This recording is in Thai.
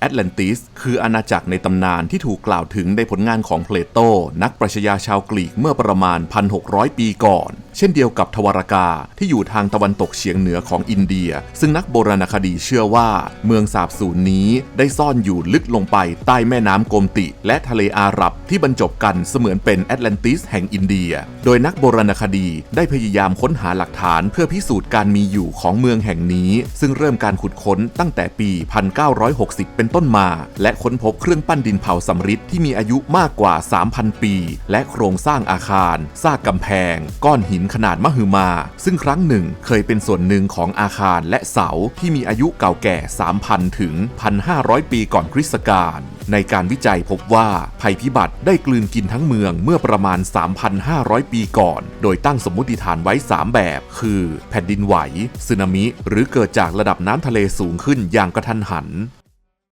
แอตแลนติสคืออาณาจักรในตำนานที่ถูกกล่าวถึงในผลงานของเพลโต นักปรัชญาชาวกรีกเมื่อประมาณ 1,600 ปีก่อน เช่นเดียวกับทวารกาที่อยู่ทางตะวันตกเฉียงเหนือของอินเดีย ซึ่งนักโบราณคดีเชื่อว่า เมืองสาบสูญนี้ได้ซ่อนอยู่ลึกลงไปใต้แม่น้ำโกมติ และทะเลอาหรับที่บรรจบกันเสมือนเป็นแอตแลนติสแห่งอินเดีย โดยนักโบราณคดีได้พยายามค้นหาหลักฐานเพื่อพิสูจน์การมีอยู่ของเมืองแห่งนี้ ซึ่งเริ่มการขุดค้นตั้งแต่ปี 1960 เป็นต้นมา และค้นพบเครื่องปั้นดินเผาสำริดที่มีอายุมากกว่า 3,000 ปี และโครงสร้างอาคาร ซากกำแพง ก้อนหินนขนาดมหึมา ซึ่งครั้งหนึ่งเคยเป็นส่วนหนึ่งของอาคารและเสาที่มีอายุเก่าแก่ 3,000 ถึง 1,500 ปีก่อนคริสตกาลในการวิจัยพบว่าภัยพิบัติได้กลืนกินทั้งเมืองเมื่อประมาณ 3,500 ปีก่อน โดยตั้งสมมติฐานไว้ 3 แบบ คือ แผ่นดินไหวสึนามิ หรือเกิดจากระดับน้ำทะเลสูงขึ้นอย่างกระทันหัน